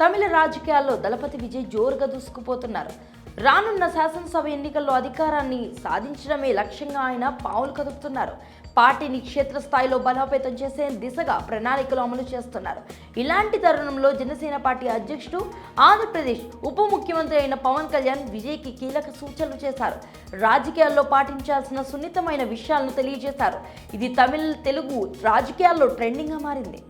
తమిళ రాజకీయాల్లో దళపతి విజయ్ జోరుగా దూసుకుపోతున్నారు. రానున్న శాసనసభ ఎన్నికల్లో అధికారాన్ని సాధించడమే లక్ష్యంగా ఆయన పావులు కదుపుతున్నారు. పార్టీని క్షేత్రస్థాయిలో బలోపేతం చేసే దిశగా ప్రణాళికలు అమలు చేస్తున్నారు. ఇలాంటి తరుణంలో జనసేన పార్టీ అధ్యక్షుడు ఆంధ్రప్రదేశ్ ఉప ముఖ్యమంత్రి అయిన పవన్ కళ్యాణ్ విజయ్కి కీలక సూచనలు చేశారు. రాజకీయాల్లో పాటించాల్సిన సున్నితమైన విషయాలను తెలియజేశారు. ఇది తమిళ తెలుగు రాజకీయాల్లో ట్రెండింగ్గా మారింది.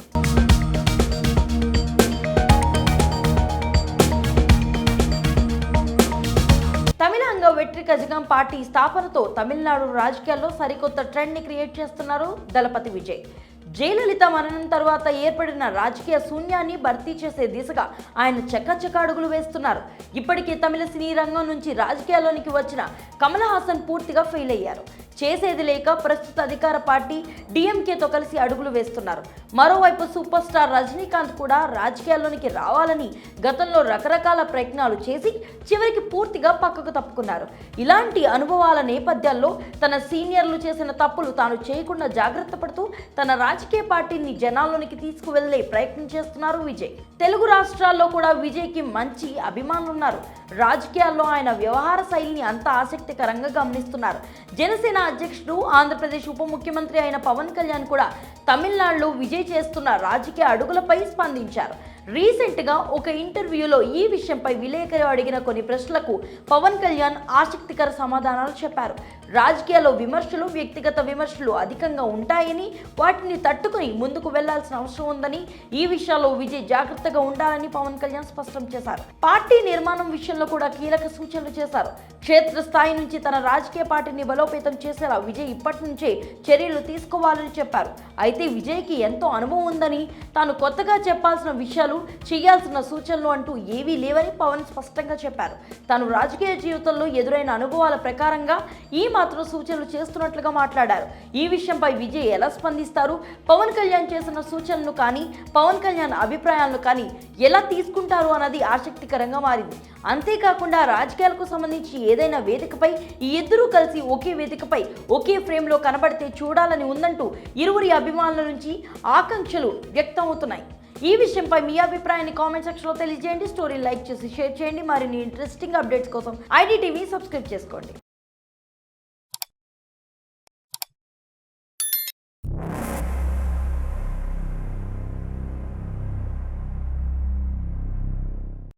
తమిళంగ వెట్రి కజగం పార్టీ స్థాపనతో తమిళనాడు రాజకీయాల్లో సరికొత్త ట్రెండ్ని క్రియేట్ చేస్తున్నారు దళపతి విజయ్. జయలలిత మరణం తర్వాత ఏర్పడిన రాజకీయ శూన్యాన్ని భర్తీ చేసే దిశగా ఆయన చక్కచక్క అడుగులు వేస్తున్నారు. ఇప్పటికే తమిళ సినీ రంగం నుంచి రాజకీయాల్లోనికి వచ్చిన కమల్ హాసన్ పూర్తిగా ఫెయిల్ అయ్యారు. చేసేది లేక ప్రస్తుత అధికార పార్టీ డిఎంకేతో కలిసి అడుగులు వేస్తున్నారు. మరోవైపు సూపర్ స్టార్ రజనీకాంత్ కూడా రాజకీయాల్లోనికి రావాలని గతంలో రకరకాల ప్రయత్నాలు చేసి చివరికి పూర్తిగా పక్కకు తప్పుకున్నారు. ఇలాంటి అనుభవాల నేపథ్యాల్లో తన సీనియర్లు చేసిన తప్పులు తాను చేయకుండా జాగ్రత్త పడుతూ తన రాజకీయ పార్టీని జనాల్లోనికి తీసుకువెళ్ళే ప్రయత్నం చేస్తున్నారు విజయ్. తెలుగు రాష్ట్రాల్లో కూడా విజయ్కి మంచి అభిమానులు ఉన్నారు రాజకీయాల్లో ఆయన వ్యవహార శైలిని అంత ఆసక్తికరంగా గమనిస్తున్నారు. జనసేన అధ్యక్షుడు ఆంధ్రప్రదేశ్ ఉప ముఖ్యమంత్రి అయిన పవన్ కళ్యాణ్ కూడా తమిళనాడులో విజయ్ చేస్తున్న రాజకీయ అడుగులపై స్పందించారు. రీసెంట్గా ఒక ఇంటర్వ్యూలో ఈ విషయంపై విలేకరు అడిగిన కొన్ని ప్రశ్నలకు పవన్ కళ్యాణ్ ఆసక్తికర సమాధానాలు చెప్పారు. రాజకీయాల్లో విమర్శలు వ్యక్తిగత విమర్శలు అధికంగా ఉంటాయని వాటిని తట్టుకుని ముందుకు వెళ్ళాల్సిన అవసరం ఉందని ఈ విషయాల్లో విజయ్ జాగ్రత్తగా ఉండాలని పవన్ కళ్యాణ్ స్పష్టం చేశారు. పార్టీ నిర్మాణం విషయంలో కూడా కీలక సూచనలు చేశారు. క్షేత్రస్థాయి నుంచి తన రాజకీయ పార్టీని బలోపేతం చేసేలా విజయ్ ఇప్పటి నుంచే చర్యలు తీసుకోవాలని చెప్పారు. అయితే విజయ్కి ఎంతో అనుభవం ఉందని తాను కొత్తగా చెప్పాల్సిన విషయాలు చేయాల్సిన సూచనలు అంటూ ఏవీ లేవని పవన్ స్పష్టంగా చెప్పారు. తాను రాజకీయ జీవితంలో ఎదురైన అనుభవాల ప్రకారంగా ఈ మాత్రం సూచనలు చేస్తున్నట్లుగా మాట్లాడారు. ఈ విషయంపై విజయ్ ఎలా స్పందిస్తారు? పవన్ కళ్యాణ్ చేసిన సూచనలు కానీ పవన్ కళ్యాణ్ అభిప్రాయాలను కానీ ఎలా తీసుకుంటారు అన్నది ఆసక్తికరంగా మారింది. అంతేకాకుండా రాజకీయాలకు సంబంధించి ఏదైనా వేదికపై ఈ ఇద్దరూ కలిసి ఒకే వేదికపై ఒకే ఫ్రేమ్లో కనబడితే చూడాలని ఉందంటూ ఇరువురి అభిమానుల నుంచి ఆకాంక్షలు వ్యక్తం అవుతున్నాయి ఈ విషయంపై మీ అభిప్రాయాన్ని కామెంట్ సెక్షన్లో తెలియజేయండి. స్టోరీ లైక్ చేసి షేర్ చేయండి. మరిన్ని ఇంట్రెస్టింగ్ అప్డేట్స్ కోసం ఐడి టీవీ సబ్స్క్రైబ్ చేసుకోండి.